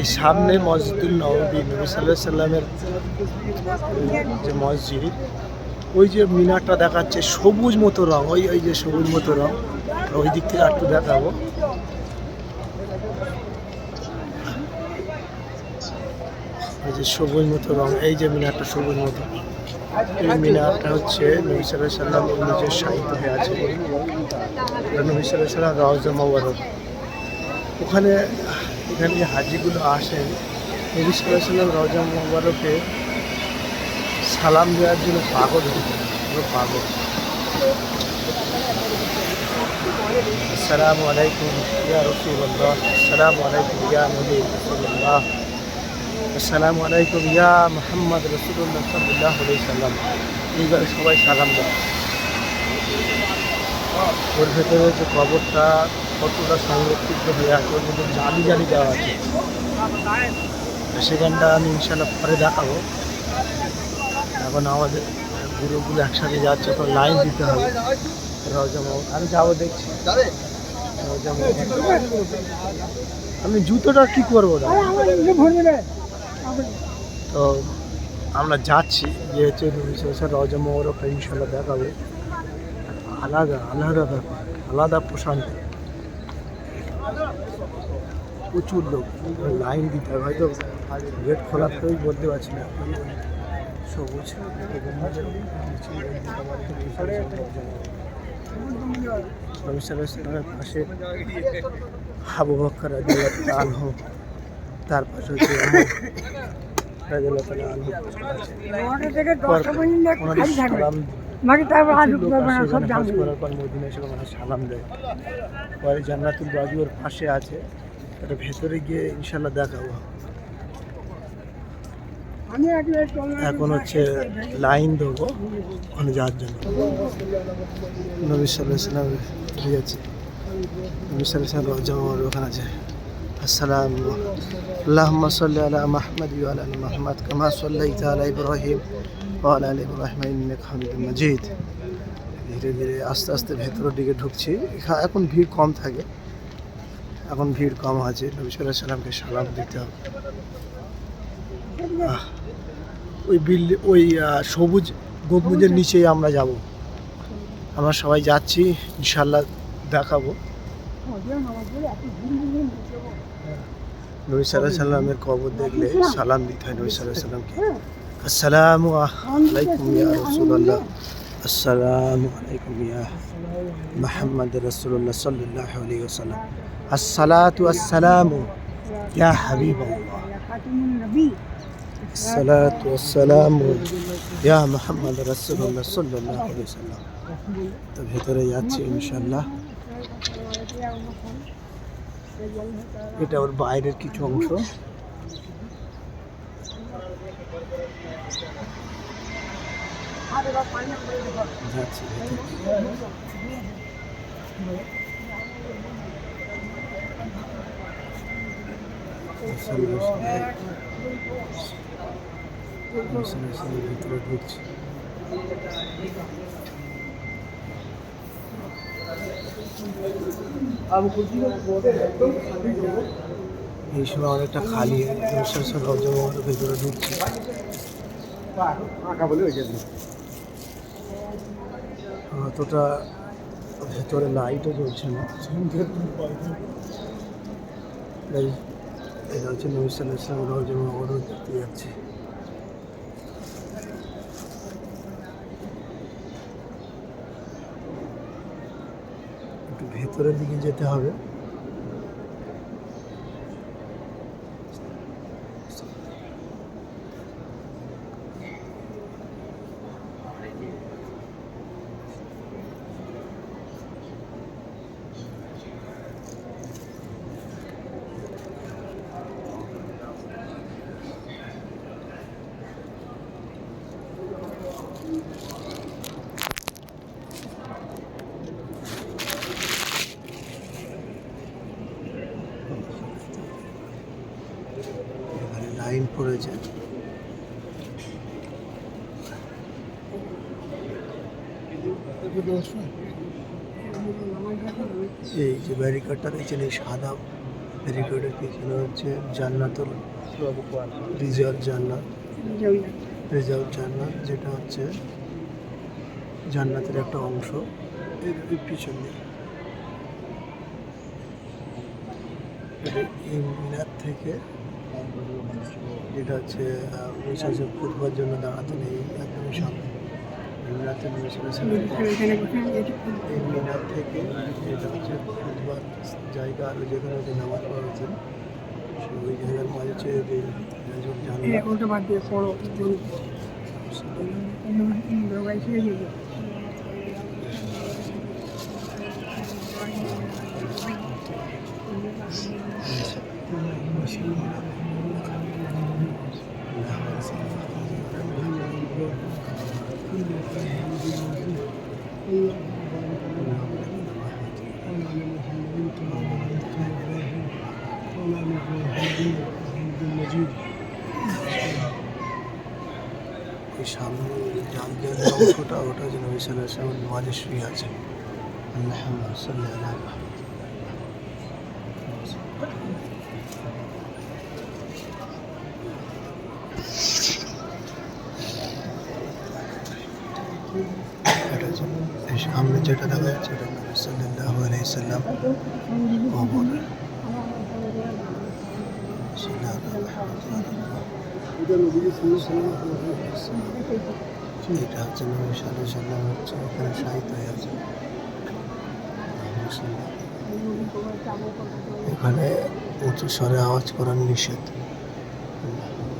এই সামনে মসজিদুল নবী নবী সাল্লাহ সাল্লামের যে মসজিদ, ওই যে মিনারটা দেখাচ্ছে সবুজ মতো রং, ওই ওই যে সবুজ মতো রং। ওই দিক থেকে একটু দেখাবো। এই যে সবুজ মতো রং, এই যে মিনারটা সবুজ মতো। এই মিনারটা হচ্ছে নবী সাল্লাহ সাল্লাম নিজের সাহিত্য হয়ে আছে নবী সাল্লাহ সাল্লাম রওজা ওখানে এখানে যে হাজিগুলো আসেন নবী সাল্লাহ সাল্লাম রওজা মোবারকে সালাম দেওয়ার জন্য পাগল হয়ে যায় পুরো পাগল السلام عليكم يا رسول الله السلام عليكم يا نبي رسول الله السلام عليكم يا محمد رسول الله صلى الله عليه وسلم এইভাবে সবাই সালাম দেয় ওর ভেতরে যে কবরটা কতটা সংরক্ষিত হয়ে আছে ওর জালি জালি দেওয়া আছে। সেখানটা আমি ইনশাল্লাহ পরে দেখাবো। এখন আমাদের গুরুগুলো একসাথে যাচ্ছে, তো লাইন দিতে হবে। রজা মোহাম্মদ, আমি যাব দেখছি। আমি জুতোটা কি করব তো আমরা যাচ্ছি যে হচ্ছে স্যার রজা মোহরফটা ইনশাল্লাহ দেখাবো। আলাদা আলাদা ব্যাপার, আলাদা প্রশান্তি প্রচুর লোক। লাইন দিতে হবে হয়তো গেট খোলার থেকেই বলতে পারছি না। সবুজ পাশে রাদিয়াল্লাহু তাআলা আনহু তার পাশে হচ্ছে রাদিয়াল্লাহু তাআলা ওনাদের বাকি তারপর আর লোক ঢুকতে পারবে না আসে সব ওখানে জানবে হজ করার পর মদিনা এসে ওখানে সালাম দেয় পরে জান্নাতুল বাজি ওর পাশে আছে এটা ভেতরে গিয়ে ইনশাল্লাহ দেখাবো আমি এক মিনিট চললাম। এখন হচ্ছে লাইন দেবো ওখানে যাওয়ার জন্য নবী সাল্লাহ সাল্লাম ঠিক আছে নবী সাল্লাহ সাল্লাম রোজা আমার ওখানে আছে আসসালাম اللهم صل على محمد وعلى ال محمد كما صليت على ابراهيم ওয়াল আলী মজিদ। ধীরে ধীরে আস্তে আস্তে ভেতরের দিকে ঢুকছি। এখন ভিড় কম থাকে। এখন ভিড় কম আছে। নবী সাল্লাহ সাল্লামকে সালাম দিতে হবে। ওই বিল ওই সবুজ গম্বুজের নিচেই আমরা যাব। আমরা সবাই যাচ্ছি। ইনশাল্লাহ দেখাবো। নবী সাল্লাহ সাল্লামের কবর দেখলে সালাম দিতে হয় নবী সাল্লাহ সাল্লামকে। আসসালামু আলাইকুম ইয়া রাসূলুল্লাহ আসসালামু আলাইকুম ইয়া মুহাম্মদ রাসূলুল্লাহ সাল্লাল্লাহু আলাইহি ওয়াসাল্লাম আসসালাতু আসসালামু ইয়া হাবিবাল্লাহ খাতুমুন নবী الصلاة والسلام يا محمد رسول الله صلى الله عليه وسلم তো ভেতরে যাচ্ছি ইনশাল্লাহ এটা ওর বাইরের কিছু অংশ যাচ্ছি ভেতরে। ভিতরে ঢুকছি এই সময় অনেকটা খালি রজমার ভেতরে ঢুকছি। অতটা ভেতরে লাইটও জ্বলছে না। এই এটা হচ্ছে নবী সাল্লাহ ইসলাম রজমা ওরও দেখতে যাচ্ছি। একটু ভেতরের দিকে যেতে হবে এখানে লাইন পড়েছে এই যে ব্যারিকারটা দেখছেন, এই সাদা ব্যারিকেডের পিছনে হচ্ছে জান্নাতুল রিজার্ভ জান্নাত। রিজার্ভ জান্নাত, যেটা হচ্ছে জান্নাতের একটা অংশ। এর পিছন এই মিনার থেকে যেটা হচ্ছে মিশাসে ফুটবার জন্য দাঁড়াতেন এই একদমই এটি এই মিনার থেকে এটা হচ্ছে জায়গা আর যেখানে হচ্ছে নামাজ পড়া হচ্ছে সে ওই জায়গার মাঝে হচ্ছে বাদ দিয়ে পড়ো। ওই সামনে জাল জাল অংশটা ওটা যেন বিশাল আছে আমার মাঝে শুয়ে আছে আল্লাহ সাল্লাহ আল্লাহ এটা হচ্ছে এই সামনে যেটা দেখা যাচ্ছে, এটা নবী সাল্লাল্লাহু আলাইহি সাল্লাম কবর। এটা হচ্ছে নবী সাল্লাম হচ্ছে এখানে সাহিত্য হয়ে আছে। এখানে উঁচু স্বরে আওয়াজ করার নিষেধ।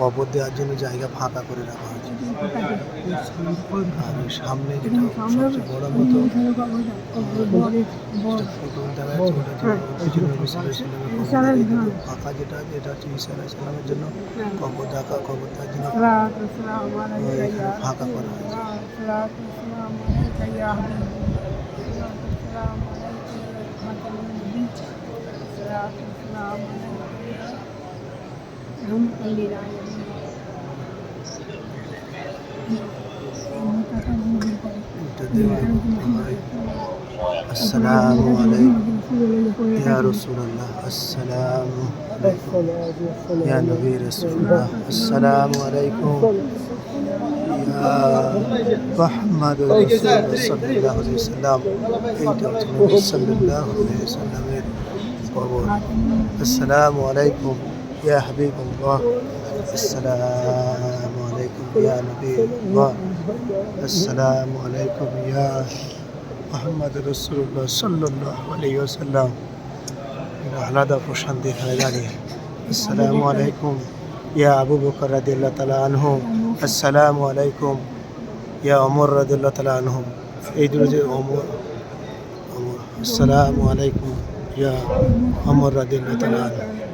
কবর দেওয়ার জন্য জায়গা ফাঁকা করে রাখা হয়েছে। আর সামনে যেটা সবচেয়ে বড় মতো ফাঁকা যেটা আছে এটা হচ্ছে জন্য কবর দেখা, কবর দেওয়ার জন্য ফাঁকা করা হয়েছে। السلام عليكم يا رسول الله السلام يا نبي رسول الله السلام عليكم يا محمد رسول الله صلى الله عليه وسلم. انت صلى الله عليه وسلم. السلام عليكم কবর আসসালামু আলাইকুম ইয়া হাবিবাল্লাহ আসসালামু আলাইকুম ইয়া নবীল্লাহ আসসালামু আলাইকুম ইয়া মোহাম্মদ রসুল্লাহ সাল্লাহ আলাইহি ওয়াসাল্লাম এটা আলাদা প্রশান্তি এখানে দাঁড়িয়ে আসসালামু আলাইকুম ইয়া আবু বকর রাদিয়াল্লাহু তাআলা আনহু আসসালামু আলাইকুম ইয়া ওমর রাদিয়াল্লাহু তাআলা আনহু এই দুটো যে ওমর ওমর আসসালামু আলাইকুম ইয়া ওমর রাদিয়াল্লাহু তাআলা আনহু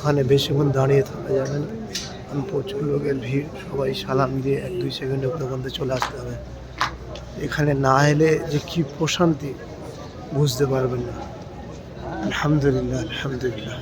ওখানে বেশিক্ষণ দাঁড়িয়ে থাকা যাবে না। কারণ প্রচুর লোকের ভিড়, সবাই সালাম দিয়ে এক দুই সেকেন্ডে ওখানে চলে আসতে হবে। এখানে না এলে যে কী প্রশান্তি, বুঝতে পারবেন না। আলহামদুলিল্লাহ আলহামদুলিল্লাহ।